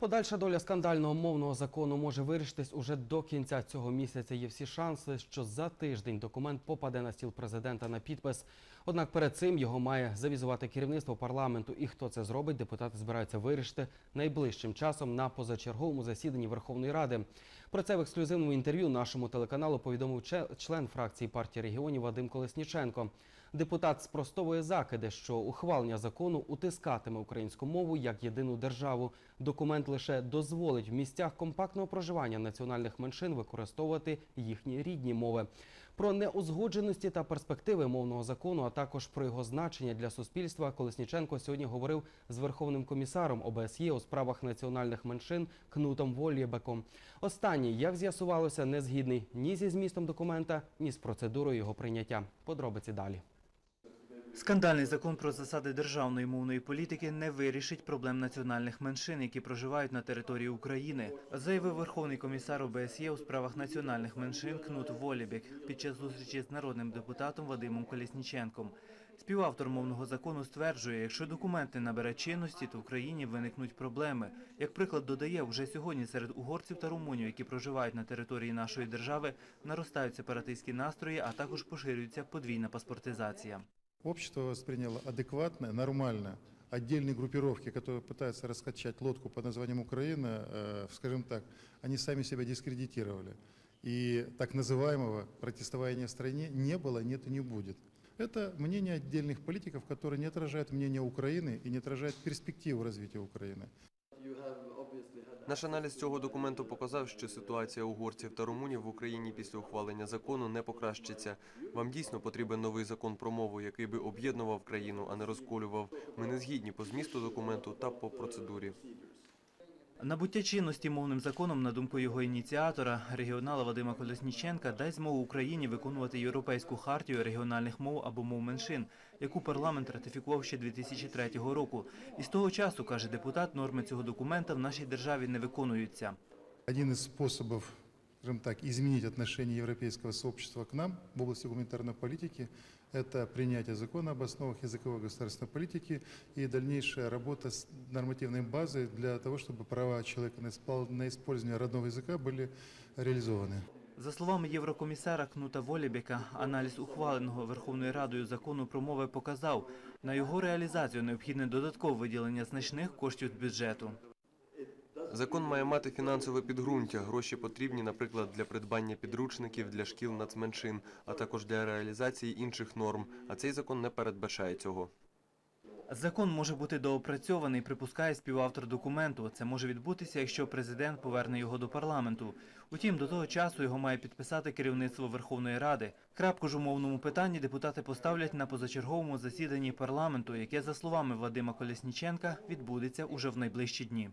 Подальша доля скандального мовного закону може вирішитись уже до кінця цього місяця. Є всі шанси, що за тиждень документ попаде на стіл президента на підпис. Однак перед цим його має завізувати керівництво парламенту. І хто це зробить, депутати збираються вирішити найближчим часом на позачерговому засіданні Верховної Ради. Про це в ексклюзивному інтерв'ю нашому телеканалу повідомив член фракції партії регіонів Вадим Колесніченко. Депутат спростовує закиди, що ухвалення закону утискатиме українську мову як єдину державу. Документ лише дозволить в місцях компактного проживання національних меншин використовувати їхні рідні мови. Про неузгодженості та перспективи мовного закону, а також про його значення для суспільства, Колесніченко сьогодні говорив з верховним комісаром ОБСЄ у справах національних меншин Кнутом Волєбеком. Останній, як з'ясувалося, не згідний ні зі змістом документа, ні з процедурою його прийняття. Подробиці далі. Скандальний закон про засади державної мовної політики не вирішить проблем національних меншин, які проживають на території України, заявив Верховний комісар ОБСЄ у справах національних меншин Кнут Волібек під час зустрічі з народним депутатом Вадимом Колісніченком. Співавтор мовного закону стверджує, якщо документ не набере чинності, то в країні виникнуть проблеми. Як приклад додає, вже сьогодні серед угорців та румунів, які проживають на території нашої держави, наростають сепаратистські настрої, а також поширюється подвійна паспортизація. Общество восприняло адекватно, нормально. Отдельные группировки, которые пытаются раскачать лодку под названием Украина, э, скажем так, они сами себя дискредитировали. И так называемого протестования в стране не было, нет и не будет. Это мнение отдельных политиков, которые не отражают мнение Украины и не отражают перспективу развития Украины. Наш аналіз цього документу показав, що ситуація угорців та румунів в Україні після ухвалення закону не покращиться. Вам дійсно потрібен новий закон про мову, який би об'єднував країну, а не розколював. Ми не згідні по змісту документу та по процедурі. Набуття чинності мовним законом, на думку його ініціатора, регіонала Вадима Колесніченка, дасть змогу Україні виконувати Європейську хартію регіональних мов або мов меншин, яку парламент ратифікував ще 2003 року. І з того часу, каже депутат, норми цього документа в нашій державі не виконуються. Один із способов, скажем так, изменить отношение европейского сообщества к нам в области гуманитарной политики – это принятие закона об основах языковой государственной политики и дальнейшая работа с нормативной базой для того, чтобы права человека на испол- на использование родного языка были реализованы. За словами єврокомісара Кнута Волібека, аналіз ухваленого Верховною Радою закону про мови показав, на його реалізацію необхідне додаткове виділення значних коштів з бюджету. Закон має мати фінансове підґрунтя. Гроші потрібні, наприклад, для придбання підручників для шкіл нацменшин, а також для реалізації інших норм. А цей закон не передбачає цього. Закон може бути доопрацьований, припускає співавтор документу. Це може відбутися, якщо президент поверне його до парламенту. Утім, до того часу його має підписати керівництво Верховної Ради. Крапку ж у мовному питанні депутати поставлять на позачерговому засіданні парламенту, яке, за словами Вадима Колесніченка, відбудеться уже в найближчі дні.